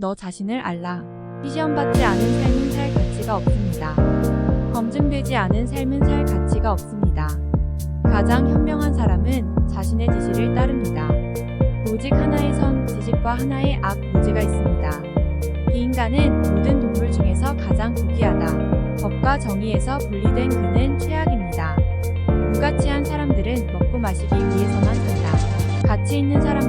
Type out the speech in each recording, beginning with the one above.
너 자신을 알라. 시험받지 않은 삶은 살 가치가 없습니다. 검증되지 않은 삶은 살 가치가 없습니다. 가장 현명한 사람은 자신의 지시를 따릅니다. 오직 하나의 선, 지식과 하나의 악, 무지가 있습니다. 이 인간은 모든 동물 중에서 가장 고귀하다. 법과 정의에서 분리된 그는 최악입니다. 무가치한 사람들은 먹고 마시기 위해서만 산다. 가치 있는 사람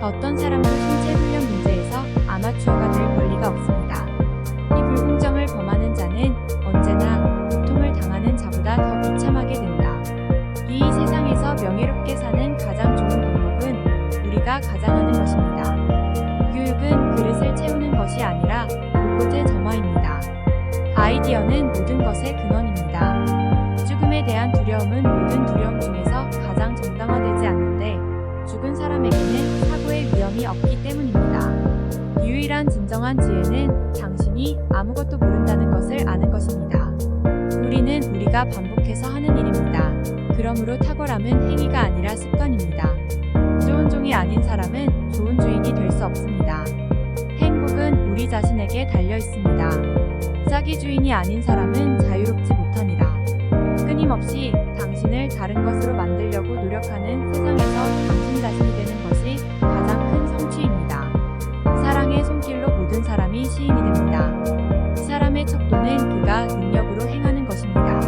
어떤 사람도 신체 훈련 문제에서 아마추어가 될 권리가 없습니다. 이 불공정을 범하는 자는 언제나 고통을 당하는 자보다 더 비참하게 된다. 이 세상에서 명예롭게 사는 가장 좋은 방법은 우리가 가장 하는 것입니다. 교육은 그릇을 채우는 것이 아니라 곳곳의 점화입니다. 아이디어는 모든 것의 근원입니다. 없기 때문입니다. 유일한 진정한 지혜는 당신이 아무것도 모른다는 것을 아는 것입니다. 우리는 우리가 반복해서 하는 일입니다. 그러므로 탁월함은 행위가 아니라 습관입니다. 좋은 종이 아닌 사람은 좋은 주인이 될 수 없습니다. 행복은 우리 자신에게 달려 있습니다. 짝이 주인이 아닌 사람은 자유롭지 못합니다. 끊임없이 당신을 다른 것으로 만들려고 노력하는 세상에서 당신 자신 시인이 됩니다. 이 사람의 척도는 그가 능력으로 행하는 것입니다.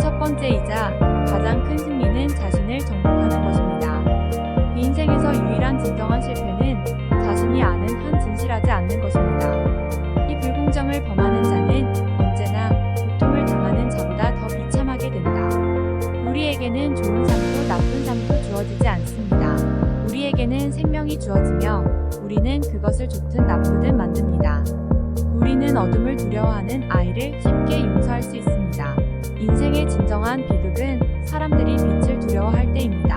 첫 번째이자 가장 큰 승리는 자신을 정복하는 것입니다. 이 인생에서 유일한 진정한 실패는 자신이 아는 한 진실하지 않는 것입니다. 이 불공정을 범하는 자는 언제나 고통을 당하는 자보다 더 비참하게 된다. 우리에게는 좋은 삶도 나쁜 삶도 주어지지 않습니다. 생명이 주어지며 우리는 그것을 좋든 나쁘든 만듭니다. 우리는 어둠을 두려워하는 아이를 쉽게 용서할 수 있습니다. 인생의 진정한 비극은 사람들이 빛을 두려워할 때입니다.